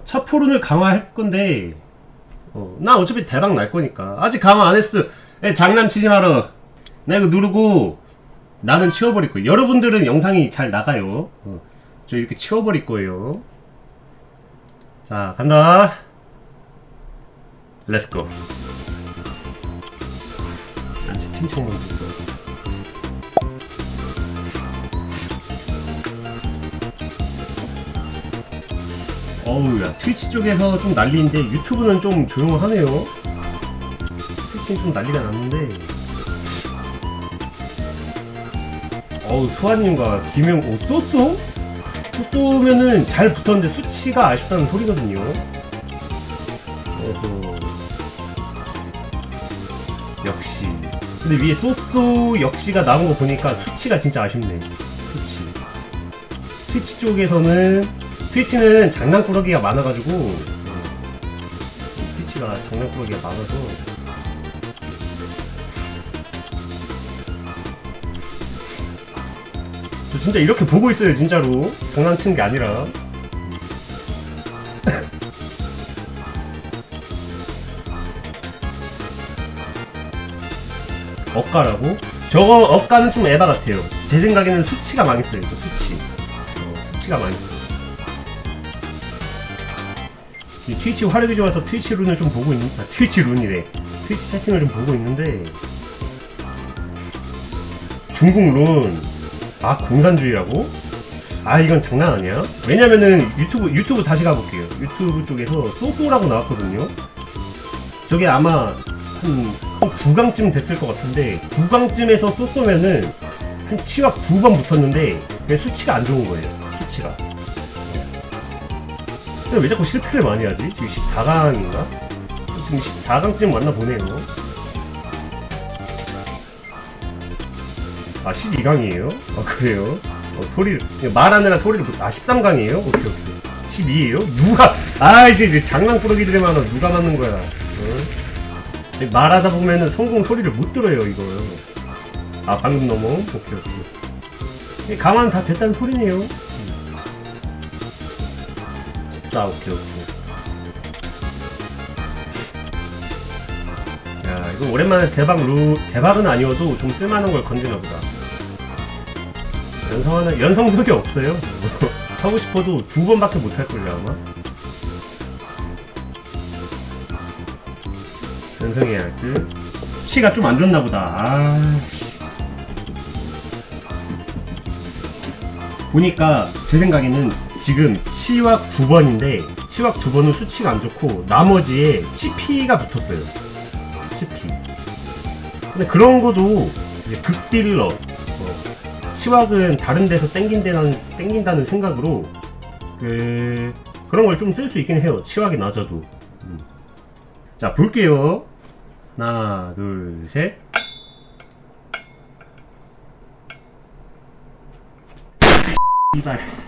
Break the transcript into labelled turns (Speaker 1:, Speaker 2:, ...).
Speaker 1: 어, 첫 포run을 강화할 건데 어, 나 어차피 대박 날 거니까. 아직 강화 안 했어. 에, 장난치지 마라. 나 이거 누르고 나는 치워버릴 거예요. 여러분들은 영상이 잘 나가요. 어, 저 이렇게 치워버릴 거예요. 자 간다. 렛츠고 단체 팀청문 어우 야 트위치 쪽에서 좀 난리인데 유튜브는 좀 조용하네요. 트위치는 좀 난리가 났는데. 어우 소아님과 김영 오 쏘쏘? 쏘쏘면은 잘 붙었는데 수치가 아쉽다는 소리거든요. 그래서 역시. 근데 위에 쏘쏘 역시가 나온 거 보니까 수치가 진짜 아쉽네. 수치. 트위치 쪽에서는 트위치는 장난꾸러기가 많아가지고 어, 트위치가 장난꾸러기가 많아서. 저 진짜 이렇게 보고 있어요 진짜로. 장난치는 게 아니라. 억가라고? 저거 억가는 좀 에바 같아요. 제 생각에는 수치가 망했어요 저 수치. 어, 수치가 망했어요 트위치 화력이 좋아서 트위치 룬을 좀 보고 있는 아 트위치 룬이래. 트위치 채팅을 좀 보고 있는데 중국 룬아 공산주의라고? 아 이건 장난 아니야? 왜냐면은 유튜브 유튜브 다시 가볼게요. 유튜브 쪽에서 쏘쏘라고 나왔거든요. 저게 아마 한 9강쯤 됐을 것 같은데 9강쯤에서 쏘쏘면은 한 치확 두번 붙었는데 그게 수치가 안 좋은 거예요. 수치가 근데 왜 자꾸 실패를 많이 하지? 지금 14강인가? 지금 14강쯤 왔나 보네요. 아, 12강이에요? 아, 그래요? 어, 소리를, 말하느라 소리를 못, 아, 13강이에요? 오케이, 오케이. 12에요? 누가, 아, 이제, 이제 장난 꾸러기들이 많아. 누가 맞는 거야? 어? 말하다 보면은 성공 소리를 못 들어요, 이거. 아, 방금 넘어? 오케이, 오케이. 가만 다 됐다는 소리네요. 14 오케이 오케이 야 이거 오랜만에 대박 루 대박은 아니어도 좀 쓸만한 걸 건드나 보다. 연성하는 연성석이 없어요? 하고 싶어도 두 번밖에 못 할 걸요 아마? 연성해야 할듯 수치가 좀 안 좋나 보다. 아 보니까 제 생각에는 지금 치왁 두 번인데 치왁 두 번은 수치가 안 좋고 나머지에 치피가 붙었어요. 치피. 근데 그런 이제 극딜러 어, 치왁은 다른 데서 땡긴다는 땡긴다는 생각으로 그 그런 걸 좀 쓸 수 있긴 해요. 치왁이 낮아도. 음. 자 볼게요. 하나 둘 셋. 이발.